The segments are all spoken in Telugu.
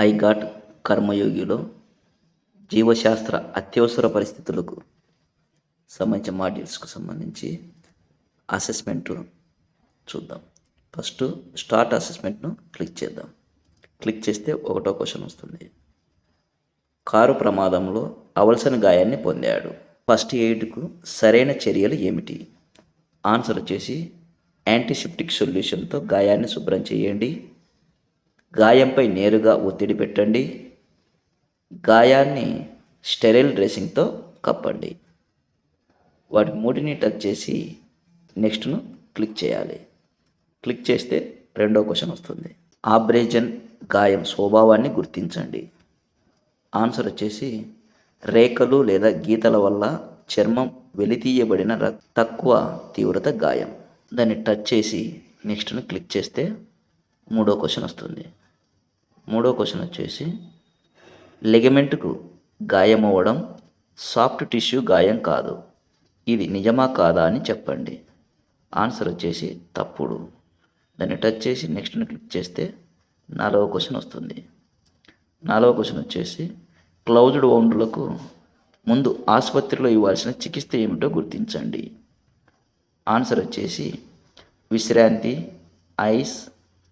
ఐఘాట్ కర్మయోగిలో జీవశాస్త్ర అత్యవసర పరిస్థితులకు సంబంధించిన మాడ్యూల్స్కు సంబంధించి అసెస్మెంట్ చూద్దాం. ఫస్ట్ స్టార్ట్ అసెస్మెంట్ను క్లిక్ చేద్దాం. క్లిక్ చేస్తే ఒకటో క్వశ్చన్ వస్తుంది. కారు ప్రమాదంలో అవలసిన గాయాన్ని పొందాడు. ఫస్ట్ ఎయిడ్కు సరైన చర్యలు ఏమిటి? ఆన్సర్ వచ్చేసి యాంటీసెప్టిక్ సొల్యూషన్తో గాయాన్ని శుభ్రం చేయండి. గాయంపై నేరుగా ఒత్తిడి పెట్టండి. గాయాన్ని స్టెరైల్ డ్రెస్సింగ్తో కప్పండి. వాటి మూటిని టచ్ చేసి నెక్స్ట్ను క్లిక్ చేయాలి. క్లిక్ చేస్తే రెండో క్వశ్చన్ వస్తుంది. ఆబ్రేజన్ గాయం స్వభావాన్ని గుర్తించండి. ఆన్సర్ వచ్చేసి రేఖలు లేదా గీతల వల్ల చర్మం వెలితీయబడిన తక్కువ తీవ్రత గాయం. దాన్ని టచ్ చేసి నెక్స్ట్ను క్లిక్ చేస్తే మూడో క్వశ్చన్ వస్తుంది. మూడో క్వశ్చన్ వచ్చేసి లెగమెంట్కు గాయం అవ్వడం సాఫ్ట్ టిష్యూ గాయం కాదు. ఇది నిజమా కాదా అని చెప్పండి. ఆన్సర్ వచ్చేసి తప్పుడు. దాన్ని టచ్ చేసి నెక్స్ట్ని క్లిక్ చేస్తే నాలుగవ క్వశ్చన్ వస్తుంది. నాలుగవ క్వశ్చన్ వచ్చేసి క్లౌజ్డ్ వౌండ్లకు ముందు ఆసుపత్రిలో ఇవ్వాల్సిన చికిత్స ఏమిటో గుర్తించండి. ఆన్సర్ వచ్చేసి విశ్రాంతి ఐస్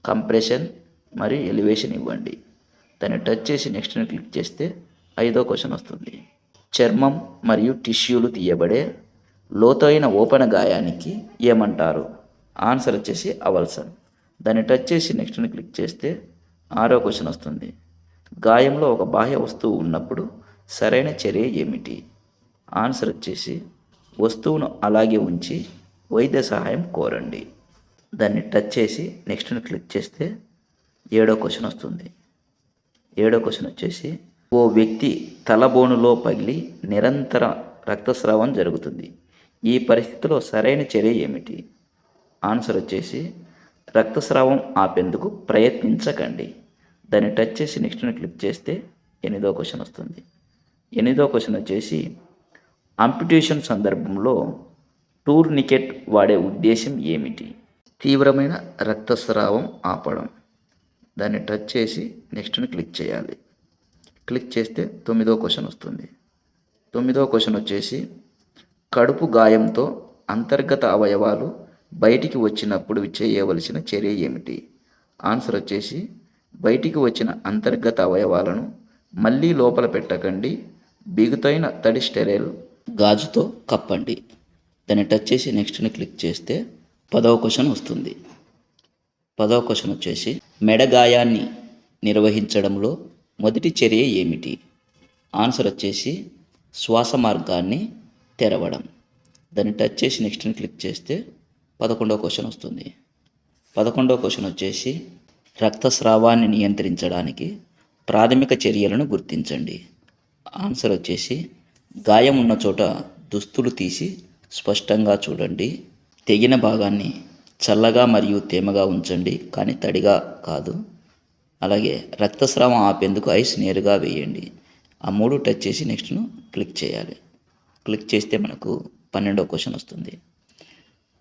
కంప్రెషన్ మరియు ఎలివేషన్ ఇవ్వండి. దాన్ని టచ్ చేసి నెక్స్ట్ని క్లిక్ చేస్తే ఐదో క్వశ్చన్ వస్తుంది. చర్మం మరియు టిష్యూలు తీయబడే లోతైన ఓపెన్ గాయానికి ఏమంటారు? ఆన్సర్ వచ్చేసి అవల్సన్. దాన్ని టచ్ చేసి నెక్స్ట్ని క్లిక్ చేస్తే ఆరో క్వశ్చన్ వస్తుంది. గాయంలో ఒక బాహ్య వస్తువు ఉన్నప్పుడు సరైన చర్య ఏమిటి? ఆన్సర్ వచ్చేసి వస్తువును అలాగే ఉంచి వైద్య సహాయం కోరండి. దాన్ని టచ్ చేసి నెక్స్ట్ని క్లిక్ చేస్తే ఏడో క్వశ్చన్ వస్తుంది. ఏడో క్వశ్చన్ వచ్చేసి ఓ వ్యక్తి తలబోనులో పగిలి నిరంతర రక్తస్రావం జరుగుతుంది. ఈ పరిస్థితిలో సరైన చర్య ఏమిటి? ఆన్సర్ వచ్చేసి రక్తస్రావం ఆపేందుకు ప్రయత్నించకండి. దాన్ని టచ్ చేసి నెక్స్ట్ని క్లిక్ చేస్తే ఎనిమిదో క్వశ్చన్ వస్తుంది. ఎనిమిదో క్వశ్చన్ వచ్చేసి అంపిటేషన్ సందర్భంలో టూర్ నికెట్ వాడే ఉద్దేశం ఏమిటి? తీవ్రమైన రక్తస్రావం ఆపడం. దాన్ని టచ్ చేసి నెక్స్ట్ని క్లిక్ చేయాలి. క్లిక్ చేస్తే తొమ్మిదో క్వశ్చన్ వస్తుంది. తొమ్మిదో క్వశ్చన్ వచ్చేసి కడుపు గాయంతో అంతర్గత అవయవాలు బయటికి వచ్చినప్పుడు చేయవలసిన చర్య ఏమిటి? ఆన్సర్ వచ్చేసి బయటికి వచ్చిన అంతర్గత అవయవాలను మళ్ళీ లోపల పెట్టకండి. బిగుతైన తడి స్టెరైల్ గాజుతో కప్పండి. దాన్ని టచ్ చేసి నెక్స్ట్ని క్లిక్ చేస్తే పదవ క్వశ్చన్ వస్తుంది. పదో క్వశ్చన్ వచ్చేసి మెడ గాయాన్ని నిర్వహించడంలో మొదటి చర్య ఏమిటి? ఆన్సర్ వచ్చేసి శ్వాస మార్గాన్ని తెరవడం. దాన్ని టచ్ చేసి నెక్స్ట్ని క్లిక్ చేస్తే పదకొండో క్వశ్చన్ వస్తుంది. పదకొండో క్వశ్చన్ వచ్చేసి రక్తస్రావాన్ని నియంత్రించడానికి ప్రాథమిక చర్యలను గుర్తించండి. ఆన్సర్ వచ్చేసి గాయం ఉన్న చోట దుస్తులు తీసి స్పష్టంగా చూడండి. తెగిన భాగాన్ని చల్లగా మరియు తేమగా ఉంచండి కానీ తడిగా కాదు. అలాగే రక్తస్రావం ఆపేందుకు ఐస్ నేరుగా వేయండి. ఆ మూడు టచ్ చేసి నెక్స్ట్ను క్లిక్ చేయాలి. క్లిక్ చేస్తే మనకు పన్నెండో క్వశ్చన్ వస్తుంది.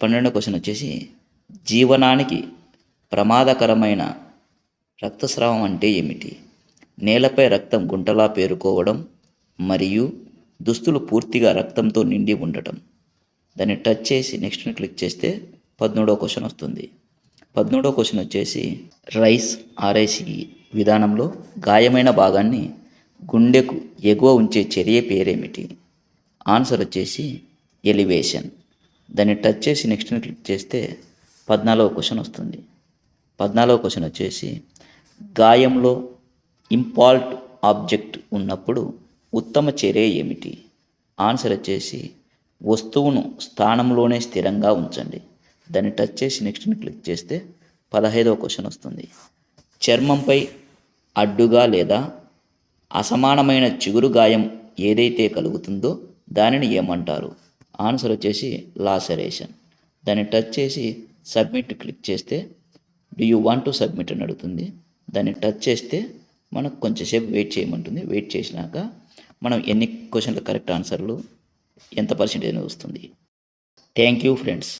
పన్నెండో క్వశ్చన్ వచ్చేసి జీవనానికి ప్రమాదకరమైన రక్తస్రావం అంటే ఏమిటి? నేలపై రక్తం గుంటలా పేరుకోవడం మరియు దుస్తులు పూర్తిగా రక్తంతో నిండి ఉండటం. దాన్ని టచ్ చేసి నెక్స్ట్ని క్లిక్ చేస్తే పదమూడో క్వశ్చన్ వస్తుంది. పదమూడో క్వశ్చన్ వచ్చేసి రైస్ ఆర్ఐసి విధానంలో గాయమైన భాగాన్ని గుండెకు ఎగువ ఉంచే చర్య పేరేమిటి? ఆన్సర్ వచ్చేసి ఎలివేషన్. దాన్ని టచ్ చేసి నెక్స్ట్ని క్లిక్ చేస్తే పద్నాలుగో క్వశ్చన్ వస్తుంది. పద్నాలుగో క్వశ్చన్ వచ్చేసి గాయంలో ఇంపాల్ట్ ఆబ్జెక్ట్ ఉన్నప్పుడు ఉత్తమ చర్య ఏమిటి? ఆన్సర్ వచ్చేసి వస్తువును స్థానంలోనే స్థిరంగా ఉంచండి. దాన్ని టచ్ చేసి నెక్స్ట్ని క్లిక్ చేస్తే పదహైదవ క్వశ్చన్ వస్తుంది. చర్మంపై అడ్డుగా లేదా అసమానమైన చిగురు గాయం ఏదైతే కలుగుతుందో దానిని ఏమంటారు? ఆన్సర్ వచ్చేసి లాసరేషన్ దాన్ని టచ్ చేసి సబ్మిట్ క్లిక్ చేస్తే do you want to submit అని అడుగుతుంది. దాన్ని టచ్ చేస్తే మనకు కొంచెంసేపు వెయిట్ చేయమంటుంది. వెయిట్ చేసినాక మనం ఎన్ని క్వశ్చన్లు కరెక్ట్ ఆన్సర్లు ఎంత పర్సెంటేజ్ వస్తుంది. Thank you friends